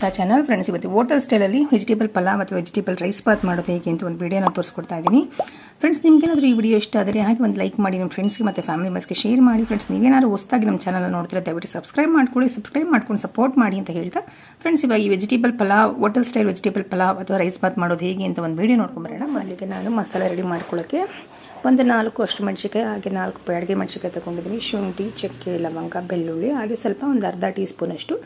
Kavita channel friends ಇವತ್ತು hotel ಸ್ಟೈಲಲ್ಲಿ vegetable pulao ಅಥವಾ ವೆಜಿಟೇಬಲ್ ರೈಸ್ ಬಾತ್ ಮಾಡೋದು ಹೇಗೆ ಅಂತ ಒಂದು ವಿಡಿಯೋನ ತೋರಿಸ್ಕೊಡ್ತಾ ಇದ್ದೀನಿ. ಫ್ರೆಂಡ್ಸ್ ನಿಮಗೇನಾದರೂ ಈ ವಿಡಿಯೋ ಇಷ್ಟ ಆದರೆ ಹಾಗೆ ಒಂದು ಲೈಕ್ ಮಾಡಿ ನಿಮ್ಮ ಫ್ರೆಂಡ್ಸ್ಗೆ ಮತ್ತು ಫ್ಯಾಮಿಲಿ ಮೆಂಬರ್ಸ್ಗೆ ಶೇರ್ ಮಾಡಿ. ಫ್ರೆಂಡ್ಸ್ ನೀವೇನಾದ್ರು ಹೊಸದಾಗಿ ನಮ್ಮ ಚಾನಲ್ ನೋಡ್ತೀರಾ ದಯವಿಟ್ಟು ಸಬ್ಸ್ಕ್ರೈಬ್ ಮಾಡ್ಕೊಳ್ಳಿ. ಸಬ್ಸ್ಕ್ರೈಬ್ ಮಾಡ್ಕೊಂಡು ಸಪೋರ್ಟ್ ಮಾಡಿ ಅಂತ ಹೇಳ್ತಾ. ಫ್ರೆಂಡ್ಸ್ ಇವಾಗ ಈ vegetable pulao hotel style vegetable pulao ಅಥವಾ ರೈಸ್ ಬಾತ್ ಮಾಡೋದು ಹೇಗೆ ಅಂತ ಒಂದು ವಿಡಿಯೋ ನೋಡ್ಕೊಂಬರೋಣ ಮೊದಲಿಗೆ ನಾನು ಮಸಾಲೆ ರೆಡಿ ಮಾಡ್ಕೊಳ್ಳೋಕ್ಕೆ ಒಂದು ನಾಲ್ಕು ಅಷ್ಟು ಮೆಣಸಿಕಾಯಿ ಹಾಗೆ ನಾಲ್ಕು ಬ್ಯಾಡಿಗೆ ಮೆಣಸಿಕಾಯಿ ತಗೊಂಡಿದ್ದೀನಿ. ಶುಂಠಿ, ಚಕ್ಕೆ, ಲವಂಗ, ಬೆಳ್ಳುಳ್ಳಿ, ಹಾಗೆ ಸ್ವಲ್ಪ ಒಂದು ಅರ್ಧ ಟೀ ಸ್ಪೂನಷ್ಟು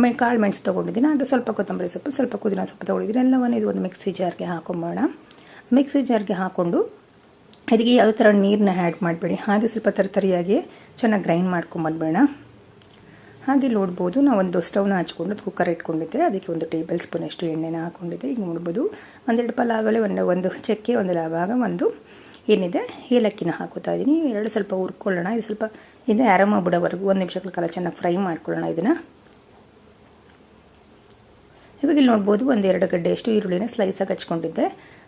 ಮೆ ಕಾಳು ಮೆಣಸು ತೊಗೊಂಡಿದ್ದೀನಿ. ಅದು ಸ್ವಲ್ಪ ಕೊತ್ತಂಬರಿ ಸೊಪ್ಪು, ಸ್ವಲ್ಪ ಕುದಿನ ಸೊಪ್ಪು ತೊಗೊಂಡಿದ್ದೀನಿ. ಎಲ್ಲವನ್ನು ಇದು ಒಂದು ಮಿಕ್ಸಿ ಜಾರ್ಗೆ ಹಾಕೊಂಬೋಣ. ಮಿಕ್ಸಿ ಜಾರ್ಗೆ ಹಾಕ್ಕೊಂಡು ಇದಕ್ಕೆ ಯಾವುದೇ ಥರ ನೀರನ್ನ ಆ್ಯಡ್ ಮಾಡಬೇಡಿ. ಹಾಗೆ ಸ್ವಲ್ಪ ತರತರಿಯಾಗಿ ಚೆನ್ನಾಗಿ ಗ್ರೈಂಡ್ ಮಾಡ್ಕೊಂಬಂದ್ಬೇಡ ಹಾಗೆ ನೋಡ್ಬೋದು. ನಾವು ಒಂದು ಸ್ಟವ್ನ ಹಚ್ಕೊಂಡು ಕುಕ್ಕರ್ ಇಟ್ಕೊಂಡಿದ್ದೆ. ಅದಕ್ಕೆ ಒಂದು ಟೇಬಲ್ ಸ್ಪೂನ್ ಅಷ್ಟು ಎಣ್ಣೆನ ಹಾಕ್ಕೊಂಡಿದ್ದೆ ಈಗ ನೋಡ್ಬೋದು. ಒಂದೆರಡು ಪಲಾವಲೆ ಒಂದು ಒಂದು ಚಕ್ಕೆ, ಒಂದು ಲಾಭಾಗ ಒಂದು ಏನಿದೆ, ಏಲಕ್ಕಿನ ಹಾಕೋತಾ ಇದ್ದೀನಿ. ಎರಡು ಸ್ವಲ್ಪ ಹುರ್ಕೊಳ್ಳೋಣ. ಇದು ಸ್ವಲ್ಪ ಇದು ಆರಾಮ ಬಿಡೋವರೆಗೂ, ಒಂದು ನಿಮಿಷಗಳ ಕಾಲ ಚೆನ್ನಾಗಿ ಫ್ರೈ ಮಾಡ್ಕೊಳ್ಳೋಣ ಇದನ್ನು. ಇವಾಗ ಇಲ್ಲಿ ನೋಡ್ಬೋದು ಒಂದು ಎರಡು ಗಡ್ಡೆಯಷ್ಟು ಈರುಳ್ಳಿನ ಸ್ಲೈಸಾಗಿ ಹಚ್ಕೊಂಡಿದ್ದೆ.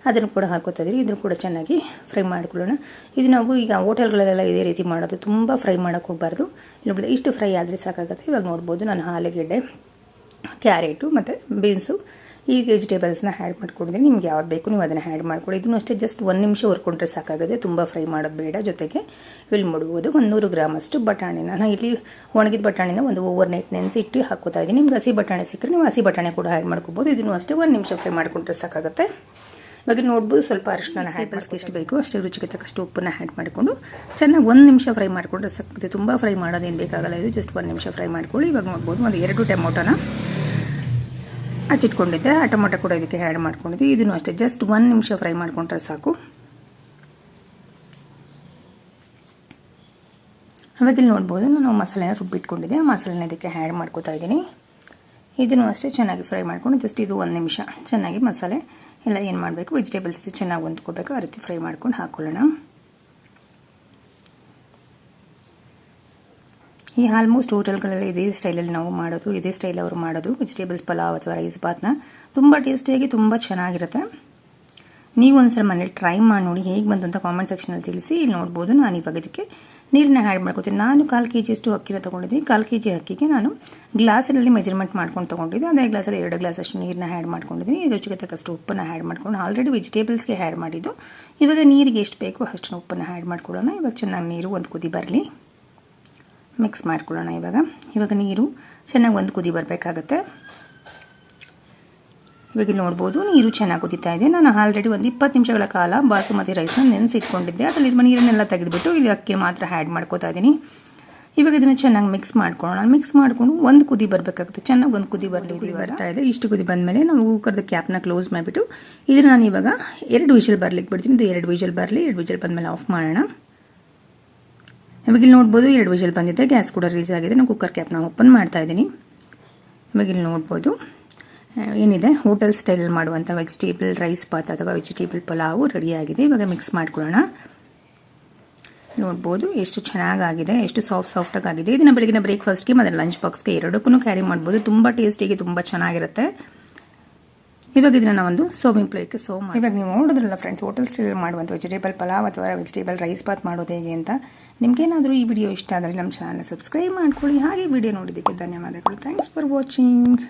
ಅದನ್ನು ಕೂಡ ಹಾಕೋತಾ ಇದನ್ನು ಕೂಡ ಚೆನ್ನಾಗಿ ಫ್ರೈ ಮಾಡ್ಕೊಳ್ಳೋಣ. ಇದು ನಾವು ಈಗ ಹೋಟೆಲ್ಗಳಲ್ಲೆಲ್ಲ ಇದೇ ರೀತಿ ಮಾಡೋದು. ತುಂಬ ಫ್ರೈ ಮಾಡೋಕ್ಕೆ ಹೋಗಬಾರ್ದು. ಇಲ್ಲಿ ಇಷ್ಟು ಫ್ರೈ ಆದರೆ ಸಾಕಾಗುತ್ತೆ. ಇವಾಗ ನೋಡ್ಬೋದು, ನಾನು ಆಲೂಗೆಡ್ಡೆ ಕ್ಯಾರೆಟು ಮತ್ತು ಬೀನ್ಸು ಈ ವೆಜಿಟೇಬಲ್ಸ್ನ ಆ್ಯಡ್ ಮಾಡ್ಕೊಂಡಿದ್ದೀನಿ ನಿಮ್ಗೆ ಯಾವ್ದು ಬೇಕು ನೀವು ಅದನ್ನು ಆ್ಯಡ್ ಮಾಡ್ಕೊಳ್ಳಿ ಇದನ್ನು ಅಷ್ಟೇ ಜಸ್ಟ್ ಒಂದು ನಿಮಿಷ ಹುರ್ಕೊಂಡ್ರೆ ಸಾಕಾಗುತ್ತೆ. ತುಂಬ ಫ್ರೈ ಮಾಡೋದು ಬೇಡ. ಜೊತೆಗೆ ಇಲ್ಲಿ ಮಾಡ್ಬೋದು ಒಂದು ನೂರು ಗ್ರಾಮ್ ಅಷ್ಟು ಬಟಾಣಿನ. ನಾನು ಇಲ್ಲಿ ಒಣಗಿದ ಬಟಾಣಿನ ಒಂದು ಓವರ್ ನೈಟ್ ನೆನೆಸಿ ಇಟ್ಟು ಹಾಕೋತಾ ಇದ್ದೀನಿ. ನಿಮ್ಗೆ ಹಸಿ ಬಟಾಣಿ ಸಿಕ್ಕರೆ ನೀವು ಹಸಿ ಬಟಾಣಿ ಕೂಡ ಆ್ಯಡ್ ಮಾಡ್ಕೋಬೋದು. ಇದನ್ನು ಅಷ್ಟೇ ಒಂದು ನಿಮಿಷ ಫ್ರೈ ಮಾಡ್ಕೊಂಡ್ರೆ ಸಾಕಾಗುತ್ತೆ. ಇವಾಗ ನೋಡ್ಬೋದು ಸ್ವಲ್ಪ ಅರಿಶಿನ ಟೇಬಲ್ಸ್ಗೆ ಎಷ್ಟು ಬೇಕು ಅಷ್ಟು ರುಚಿಗೆ ತಕ್ಕಷ್ಟು ಉಪ್ಪನ್ನು ಆ್ಯಡ್ ಮಾಡಿಕೊಂಡು ಚೆನ್ನಾಗಿ ಒಂದು ನಿಮಿಷ ಫ್ರೈ ಮಾಡಿಕೊಂಡ್ರೆ ಸಾಕಾಗುತ್ತೆ. ತುಂಬ ಫ್ರೈ ಮಾಡೋದೇನು ಬೇಕಾಗಲ್ಲ ಇದು. ಜಸ್ಟ್ ಒಂದು ನಿಮಿಷ ಫ್ರೈ ಮಾಡ್ಕೊಳ್ಳಿ. ಇವಾಗ ನೋಡ್ಬೋದು ಒಂದು ಎರಡು ಟೊಮೊಟೊನ ಹಚ್ಚಿಟ್ಕೊಂಡಿದ್ದೆ ಆ ಟೊಮೊಟೊ ಕೂಡ ಇದಕ್ಕೆ ಆ್ಯಡ್ ಮಾಡ್ಕೊಂಡಿದ್ದೆ ಇದನ್ನು ಅಷ್ಟೇ ಜಸ್ಟ್ ಒಂದು ನಿಮಿಷ ಫ್ರೈ ಮಾಡ್ಕೊಂಡ್ರೆ ಸಾಕು. ಆಮೇಲೆ ಇಲ್ಲಿ ನೋಡ್ಬೋದು, ನಾನು ಮಸಾಲೆನ ರುಬ್ಬಿಟ್ಕೊಂಡಿದ್ದೆ. ಆ ಮಸಾಲೆನ ಇದಕ್ಕೆ ಆ್ಯಡ್ ಮಾಡ್ಕೋತಾ ಇದ್ದೀನಿ. ಇದನ್ನು ಅಷ್ಟೇ ಚೆನ್ನಾಗಿ ಫ್ರೈ ಮಾಡ್ಕೊಂಡು ಜಸ್ಟ್ ಇದು ಒಂದು ನಿಮಿಷ. ಚೆನ್ನಾಗಿ ಮಸಾಲೆ ಎಲ್ಲ ಏನು ಮಾಡಬೇಕು ವೆಜಿಟೇಬಲ್ಸ್ ಚೆನ್ನಾಗಿ ಹೊಂದ್ಕೋಬೇಕು, ಆ ರೀತಿ ಫ್ರೈ ಮಾಡ್ಕೊಂಡು ಹಾಕ್ಕೊಳ್ಳೋಣ ಈ ಆಲ್ಮೋಸ್ಟ್ ಹೋಟೆಲ್ಗಳಲ್ಲಿ ಇದೇ ಸ್ಟೈಲಲ್ಲಿ ನಾವು ಮಾಡೋದು, ಇದೇ ಸ್ಟೈಲ್ ಅವರು ಮಾಡೋದು. ವೆಜಿಟೇಬಲ್ಸ್ ಪಲಾವ್ ಅಥವಾ ರೈಸ್ ಬಾತ್ನ ತುಂಬ ಟೇಸ್ಟಿಯಾಗಿ ತುಂಬ ಚೆನ್ನಾಗಿರುತ್ತೆ. ನೀವು ಒಂದ್ಸಲ ಮನೇಲಿ ಟ್ರೈ ಮಾಡಿ ನೋಡಿ ಹೇಗೆ ಬಂತು ಅಂತ ಕಾಮೆಂಟ್ ಸೆಕ್ಷನಲ್ಲಿ ತಿಳಿಸಿ, ಇಲ್ಲಿ ನೋಡ್ಬೋದು. ನಾನು ಇವಾಗ ಇದಕ್ಕೆ ನೀರನ್ನ ಆ್ಯಡ್ ಮಾಡ್ಕೊತೀನಿ. ನಾನು ಕಾಲು ಕೆ ಜಿಯಷ್ಟು ಅಕ್ಕಿನ ತೊಗೊಂಡಿದ್ದೀನಿ. ಕಾಲು ಕೆ ಜಿ ಅಕ್ಕಿಗೆ ನಾನು ಗ್ಲಾಸಲ್ಲಿ ಮೆಜರ್ಮೆಂಟ್ ಮಾಡ್ಕೊಂಡು ತೊಗೊಂಡಿದ್ದೆ ಅದೇ ಗ್ಲಾಸಲ್ಲಿ ಎರಡು ಗ್ಲಾಸ್ ಅಷ್ಟು ನೀರನ್ನ ಆ್ಯಡ್ ಮಾಡ್ಕೊಂಡಿದ್ದೀನಿ. ರುಚಿಗೆ ತಕ್ಕಷ್ಟು ಉಪ್ಪನ್ನು ಆ್ಯಡ್ ಮಾಡ್ಕೊಂಡು ಆಲ್ರೆಡಿ ವೆಜಿಟೇಬಲ್ಸ್ಗೆ ಆ್ಯಡ್ ಮಾಡಿದ್ದು. ಇವಾಗ ನೀರಿಗೆ ಎಷ್ಟು ಬೇಕೋ ಅಷ್ಟು ಉಪ್ಪನ್ನು ಆ್ಯಡ್ ಮಾಡ್ಕೊಳ್ಳೋಣ. ಇವಾಗ ಚೆನ್ನಾಗಿ ನೀರು ಒಂದು ಕುದಿ ಬರಲಿ. ಮಿಕ್ಸ್ ಮಾಡ್ಕೊಳ್ಳೋಣ ಇವಾಗ. ಇವಾಗ ನೀರು ಚೆನ್ನಾಗಿ ಒಂದು ಕುದಿ ಬರಬೇಕಾಗತ್ತೆ. ಇವಾಗ ನೋಡ್ಬೋದು ನೀರು ಚೆನ್ನಾಗಿ ಕುದೀತಾ ಇದೆ. ನಾನು ಆಲ್ರೆಡಿ ಒಂದು ಇಪ್ಪತ್ತು ನಿಮಿಷಗಳ ಕಾಲ ಬಾಸುಮತಿ ರೈಸ್ನ ನೆನೆಸಿಟ್ಕೊಂಡಿದ್ದೆ. ಅದರಲ್ಲಿ ನೀರನ್ನೆಲ್ಲ ತೆಗೆದುಬಿಟ್ಟು ಇಲ್ಲಿ ಅಕ್ಕಿ ಮಾತ್ರ ಆ್ಯಡ್ ಮಾಡ್ಕೋತಾ ಇದ್ದೀನಿ ಇವಾಗ ಇದನ್ನು ಚೆನ್ನಾಗಿ ಮಿಕ್ಸ್ ಮಾಡ್ಕೊಳ್ಳೋಣ. ಮಿಕ್ಸ್ ಮಾಡಿಕೊಂಡು ಒಂದು ಕುದಿ ಬರಬೇಕಾಗುತ್ತೆ. ಚೆನ್ನಾಗಿ ಒಂದು ಕುದಿ ಬರಲಿ ಕುದಿ ಬರ್ತಾ ಇದೆ. ಇಷ್ಟು ಕುದಿ ಬಂದಮೇಲೆ ನಾವು ಕುಕ್ಕರ್ದ ಕ್ಯಾಪ್ನ ಕ್ಲೋಸ್ ಮಾಡಿಬಿಟ್ಟು ಇದನ್ನು ನಾನು ಇವಾಗ ಎರಡು ವಿಷಲ್ ಬರ್ಲಿಕ್ಕೆ ಬಿಡ್ತೀನಿ. ಇದು ಎರಡು ವಿಷಲ್ ಬರಲಿ ಎರಡು ವಿಷಲ್ ಬಂದಮೇಲೆ ಆಫ್ ಮಾಡೋಣ. ಇವಾಗ ಇಲ್ಲಿ ನೋಡ್ಬೋದು ಎರಡು ವಿಷಲ್ ಬಂದಿದೆ, ಗ್ಯಾಸ್ ಕೂಡ ರೀಸ್ ಆಗಿದೆ. ನಾನು ಕುಕ್ಕರ್ ಕ್ಯಾಪ್ನ ಓಪನ್ ಮಾಡ್ತಾ ಇದ್ದೀನಿ. ಇವಾಗ ಇಲ್ಲಿ ನೋಡ್ಬೋದು ಏನಿದೆ? ಹೋಟೆಲ್ ಸ್ಟೈಲ್ ಮಾಡುವಂಥ ವೆಜಿಟೇಬಲ್ ರೈಸ್ ಬಾತ್ ಅಥವಾ ವೆಜಿಟೇಬಲ್ ಪಲಾವು ರೆಡಿಯಾಗಿದೆ ಇವಾಗ ಮಿಕ್ಸ್ ಮಾಡ್ಕೊಳ್ಳೋಣ. ನೋಡ್ಬೋದು ಎಷ್ಟು ಚೆನ್ನಾಗಾಗಿದೆ, ಎಷ್ಟು ಸಾಫ್ಟ್ ಸಾಫ್ಟಾಗಿ ಆಗಿದೆ. ಇದನ್ನು ಬೆಳಗಿನ ಬ್ರೇಕ್ಫಾಸ್ಟ್ಗೆ ಮತ್ತು ಲಂಚ್ ಬಾಕ್ಸ್ಗೆ ಎರಡಕ್ಕೂ ಕ್ಯಾರಿ ಮಾಡ್ಬೋದು. ತುಂಬ ಟೇಸ್ಟಿಗೆ ತುಂಬ ಚೆನ್ನಾಗಿರುತ್ತೆ. ಇವಾಗ ಇದನ್ನ ಒಂದು ಸರ್ವಿಂಗ್ ಪ್ಲೇಟ್ಗೆ ಸರ್ವ್ ಮಾಡಿ ಇವಾಗ ನೀವು ನೋಡಿದ್ರಲ್ಲ ಫ್ರೆಂಡ್ಸ್ ಹೋಟೆಲ್ ಸ್ಟೈಲ್ ಮಾಡುವಂಥ ವೆಜಿಟೇಬಲ್ ಪಲಾವ್ ಅಥವಾ ವೆಜಿಟೇಬಲ್ ರೈಸ್ ಬಾತ್ ಮಾಡೋದು ಹೇಗೆ ಅಂತ, ನಿಮಗೇನಾದರೂ ಈ ವಿಡಿಯೋ ಇಷ್ಟ ಆದರೆ ನಮ್ಮ ಚಾನಲ್ ಸಬ್ಸ್ಕ್ರೈಬ್ ಮಾಡ್ಕೊಳ್ಳಿ. ಹಾಗೆ ವಿಡಿಯೋ ನೋಡಿದ್ದಕ್ಕೆ ಧನ್ಯವಾದಗಳು. Thanks for watching